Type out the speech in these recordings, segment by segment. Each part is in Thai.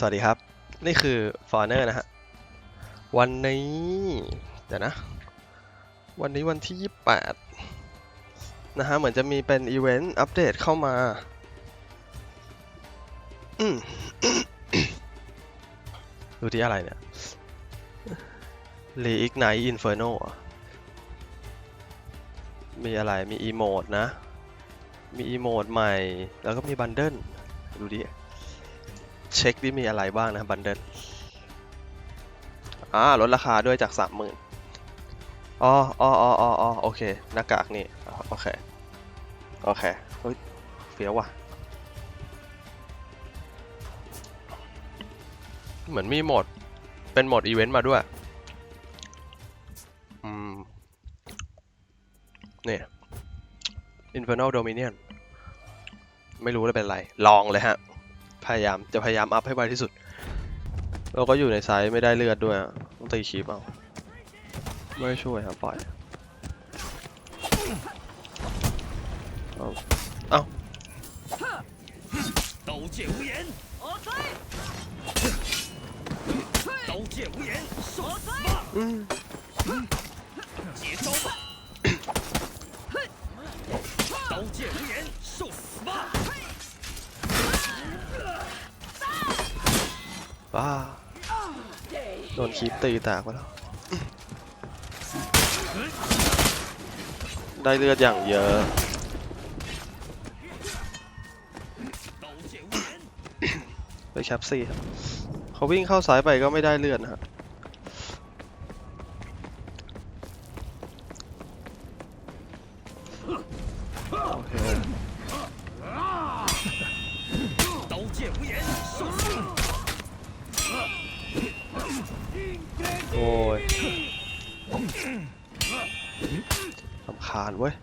สวัสดีครับ นี่คือ Foreigner นะฮะ วันนี้ เดี๋ยวนะ วันนี้วันที่ 28 นะฮะ เหมือนจะมีเป็นอีเวนต์อัปเดตเข้ามาอืมดูที่อะไรเนี่ย Reignite Inferno เหรอมีอะไร มีอีโมดนะ มีอีโมดใหม่ แล้วก็มีบันเดิลดูดิ เช็คดิมีอะไรบ้างนะบันเดิลอ่าลดราคาด้วยจากสามหมื่นอ๋ออ๋ออ๋ออ๋อโอเค หน้ากากนี่ โอเค โอเค เฮ้ย เฟี้ยวว่ะ เหมือนมีโหมด เป็นโหมดอีเวนต์มาด้วย อืม นี่ Infernal Dominion ไม่รู้เลยเป็นไร ลองเลยฮะ พยายามจะพยายามอัพให้ไวที่สุด เราก็อยู่ในไซส์ไม่ได้เลือดด้วยอะต้องตีคีบเอาไม่ช่วยครับปล่อยเอาเอา 刀剑无眼，刀剑无眼，受死吧！ อืม 接招吧！刀剑无眼，受死吧！ ้า โดนคีบตีตากไปแล้ว ได้เลือดอย่างเยอะไปแคปซี่ครับเขาวิ่งเข้าสายไปก็ไม่ได้เลือดนะครับโอเค โอ้ยสำคาญเว้ย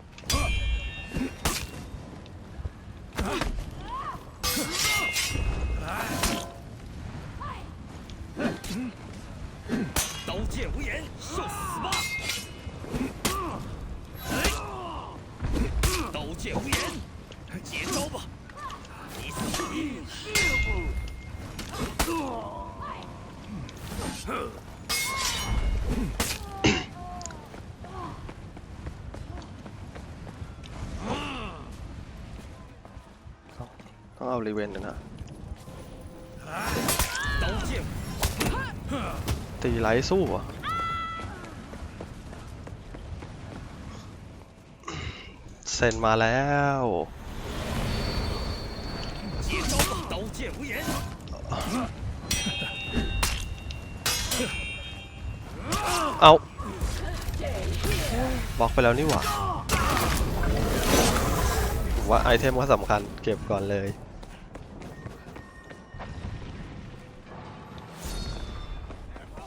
刀剑无眼，受死吧！刀剑无眼，接招吧！你死！ ต้องเอารีเวนนะ ตีไหลสู้อะเซนมาแล้วเอาบล็อกไปแล้วนี่หว่าผมว่าไอเทมก็สำคัญเก็บก่อนเลย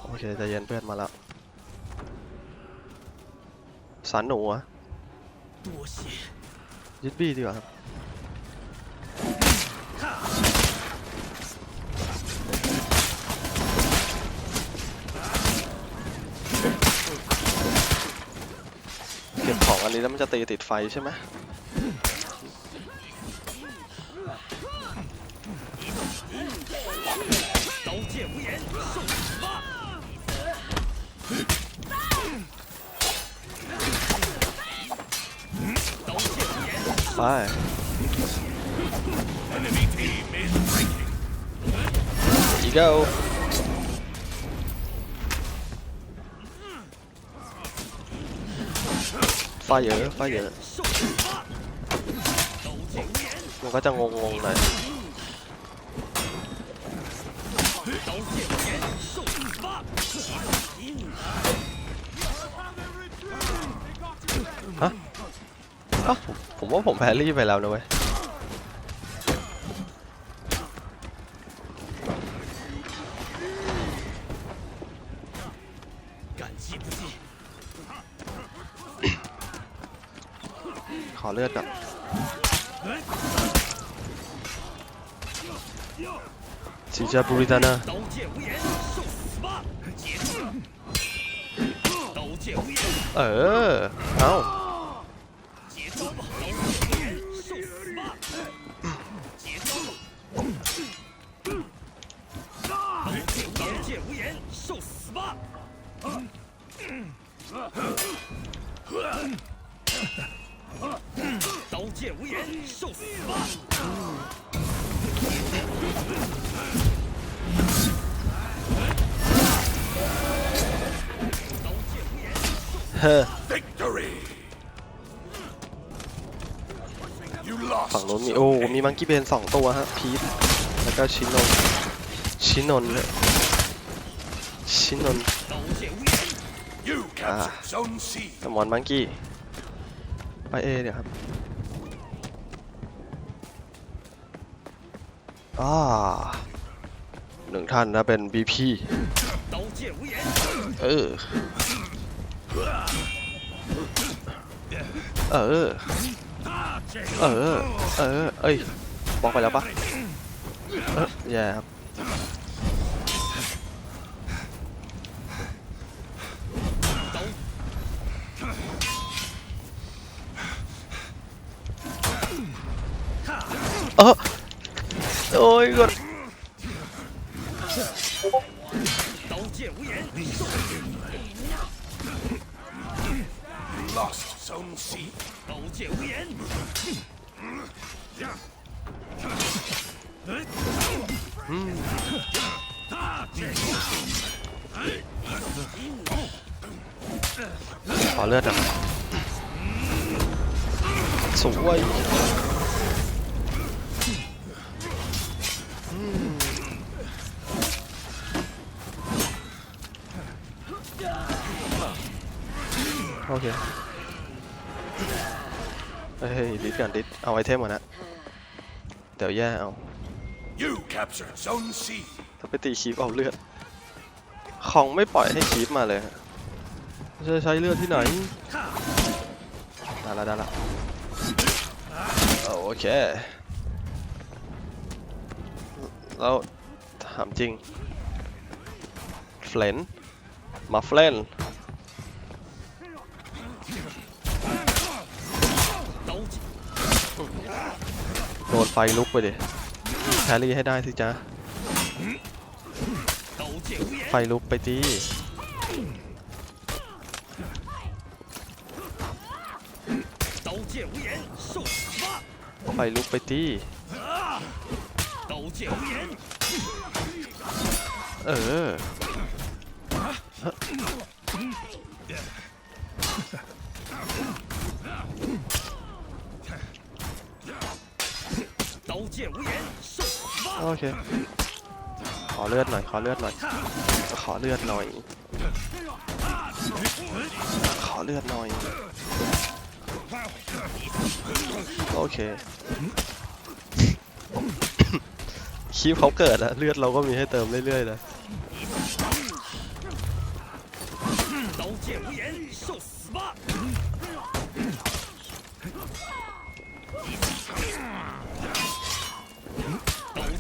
โอเคจะเย็นเพื่อนมาแล้วสันหนูอะ。ยึดบี้ดีกว่าครับเก็บของอันนี้แล้วมันจะตีติดไฟใช่ไหม 眼，ไปอีเกิลไฟเยอะไฟ อ้าผมว่าผมแพรรี่ไปแล้วนะเว้ยขอเลือดก่อนชิจาบุริตานะเออ เอา 刀剑无眼，受死吧！ เฮ้อ Victory! You ฝั่ง lost. นู้นมีโอ้มีมังกี้เบนสองตัวฮะพีทแล้วก็ชินนนชินนนท์ชินน สมอนมังกี้ ไปเอเดี๋ยวครับอ่าหนึ่งท่านนะเป็นบีพีเออ เออ เออ เออ เอ้ยบอกไปแล้วปะเออแย่ครับ 어! 어 이거 음. 발레랑 좋아 이거 อเคเฮ้ยดิสกันดิสเอาไอเทมก่อนนะเดี๋ยวแย่เอา You captured Zone C. ถ้าไปตีคีบเอาเลือด ของไม่ปล่อยให้คีบมาเลยฮะจะใช้เลือดที่ไหนได้ละได้ละโอเค แล้วถามจริงเฟลนมาเฟลน刀剑โโดนไฟลุกไปดิแฮรี่ให้ได้สิจ๊ะ ไฟลุกไปจีไฟลุกไปจีเออ โอเค ขอเลือดหน่อย ขอเลือดหน่อย ขอเลือดหน่อย ขอเลือดหน่อย โอเคคีบเขาเกิดอะเลือดเราก็มีให้เติมเรื่อยๆนะ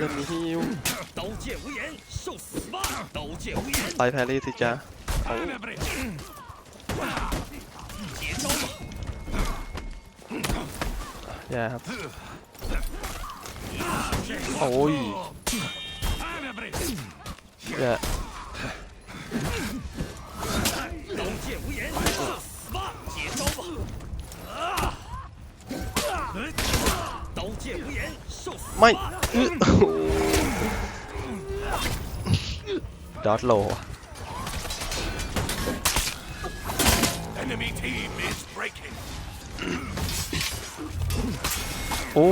จะมีฮิวไปแพรรี่สิจ้าอย่าครับ โอ้ยอย่าไม่ ดอทโลโอ้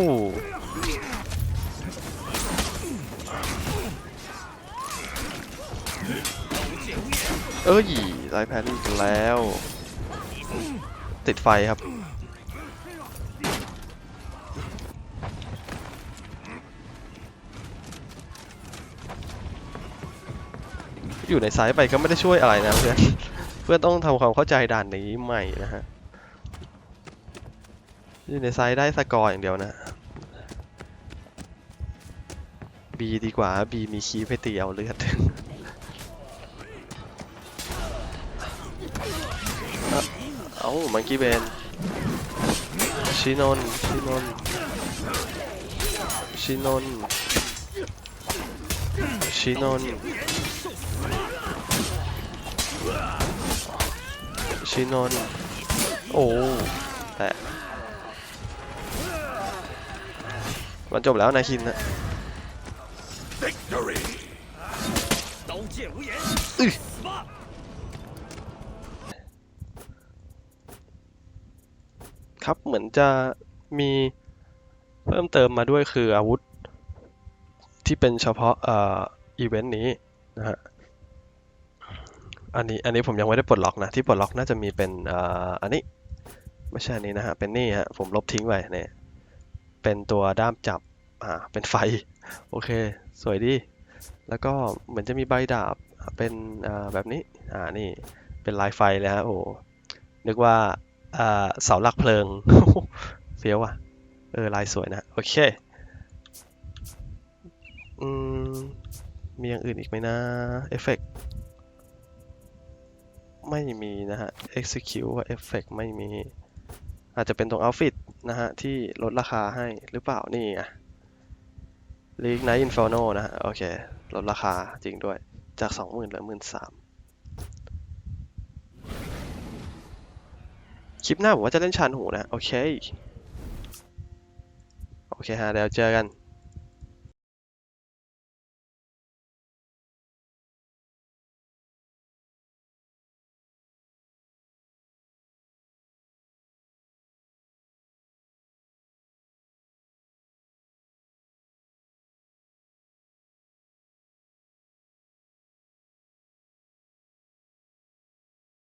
เอ้ยไล่แพรี่แล้ว ติดไฟครับ อยู่ในไซส์ไปก็ไม่ได้ช่วยอะไรนะเพื่อน เพื่อนต้องทำความเข้าใจด่านนี้ใหม่นะฮะ อยู่ในไซด์ได้สกอร์อย่างเดียวนะ B ดีกว่า B มีคีย์ให้ตีเอาเลือดเอามังกี้เบนชินนชินนชินนชินน ชินอนโอ้แต่มันจบแล้วนายคินนะครับเหมือนจะมีเพิ่มเติมมาด้วยคืออาวุธที่เป็นเฉพาะอีเวนต์นี้นะฮะ อันนี้อันนี้ผมยังไม่ได้ปลดล็อกนะที่ปลดล็อกน่าจะมีเป็นอ่ออันนี้ไม่ใช่อันนี้นะฮะเป็นนี่ฮะผมลบทิ้งไปเนี่ยเป็นตัวด้ามจับอ่าเป็นไฟโอเค สวยดี แล้วก็เหมือนจะมีใบดาบเป็นอ่าแบบนี้อ่านี่เป็นลายไฟเลยฮะโอ้นึกว่าอ่าเสาหลักเพลิงเฟี้ยวอะเออลายสวยนะโอเคอืมมีอย่างอื่นอีกไหมนะเอฟเฟกต์ ไม่มีนะฮะ execute ว่า effect ไม่มี อาจจะเป็นตรง outfit นะฮะ ที่ลดราคาให้หรือเปล่านี่อะ League Night Inferno นะฮะ โอเค ลดราคาจริงด้วยจาก 20,000เหลือ 13,000 คลิปหน้าผมว่าจะเล่นชานหูนะ โอเค โอเคฮะเดี๋ยวเจอกัน